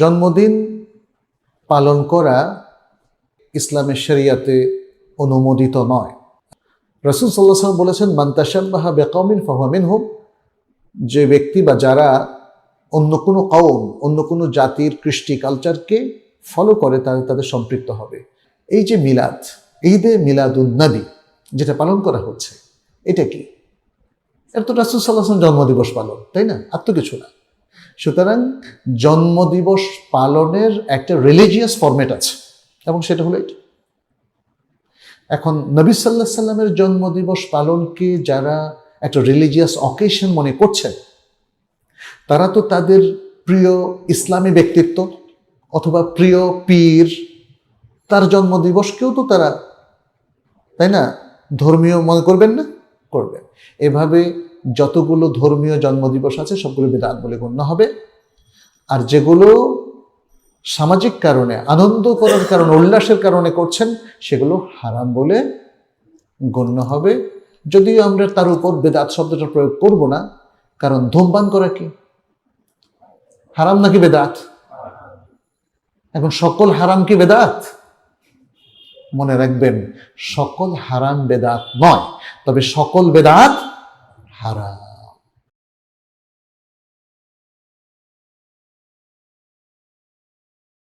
জন্মদিন পালন করা ইসলামের শরিয়াতে অনুমোদিত নয়। রসুল সাল্লাহ সাল্লাম বলেছেন মান্তাসাব্বাহা বেকমিন ফাহমিন হোক যে ব্যক্তি বা যারা অন্য কোনো কওম, অন্য কোনো জাতির কৃষ্টি কালচারকে ফলো করে তাদের তাদের সম্পৃক্ত হবে। এই যে মিলাদ, ঈদে মিলাদুন্নবী যেটা পালন করা হচ্ছে, এটা কি? এটা তো রাসুল সাল্লাহ জন্মদিবস পালন, তাই না? আর তো কিছু না। সুতরাং জন্মদিবস পালনের একটা রিলিজিয়াস ফরম্যাট আছে। এবং সেটা হলো এটা। এখন নবী সাল্লাহ সাল্লামের জন্মদিবস পালনকে যারা একটা রিলিজিয়াস অকেশন মনে করছেন, তারা তো তাদের প্রিয় ইসলামী ব্যক্তিত্ব অথবা প্রিয় পীর, তার জন্মদিবসকেও তো তারা, তাই না? ধর্মীয় মনে করবেন না? করবেন। এভাবে যতগুলো ধর্মীয় জন্মদিবস আছে, সবগুলো বেদাত বলে গণ্য হবে। আর যেগুলো সামাজিক কারণে, আনন্দ করার কারণে, উল্লাসের কারণে করছেন, সেগুলো হারাম বলে গণ্য হবে। যদিও আমরা তার উপর বেদাত শব্দটা প্রয়োগ করব না, কারণ ধূমপান করা কি? হারাম নাকি বেদাত? এখন সকল হারাম কি বেদাত? মনে রাখবেন, সকল হারাম বেদাত নয়, তবে সকল বেদাত হারাম